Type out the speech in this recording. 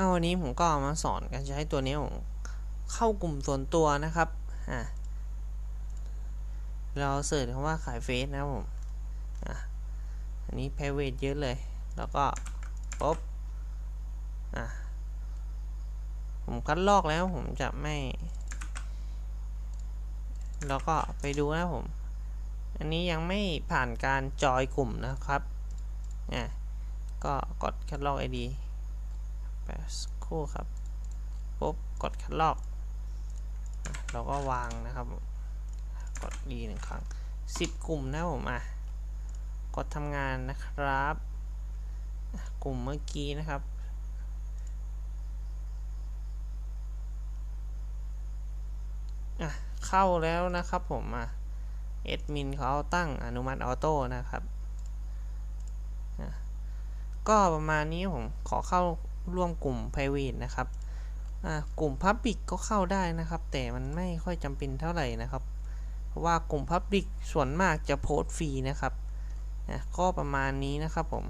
เอาวันนี้ผมก็เอามาสอนการใช้ตัวนี้ผมเข้ากลุ่มส่วนตัวนะครับอะเราเสิร์ชคำว่าขายเฟซนะผมอะอันนี้ private เยอะเลย แล้วก็ปุ๊บอะผมคัดลอกแล้วผมจะไม่ แล้วก็ไปดูนะผม อันนี้ยังไม่ผ่านการจอยกลุ่มนะครับอะก็กดคัดลอก ID แป๊บสักครู่ครับปุ๊บกดคัดลอก เราก็วางนะครับ กดดีหนึ่งครั้งสิบกลุ่มนะผมอะกดทำงานนะครับ กลุ่มเมื่อกี้นะครับอะเข้าแล้วนะครับผมอะเอดมินเขาตั้งอนุมัติออโต้นะครับ ก็ประมาณนี้ผมขอเข้า ร่วมกลุ่ม private นะครับกลุ่ม Public ก็เข้าได้นะครับ แต่มันไม่ค่อยจำเป็นเท่าไหร่นะครับ เพราะว่ากลุ่ม Public ส่วนมากจะโพสต์ฟรีนะครับอะก็ประมาณนี้นะครับผม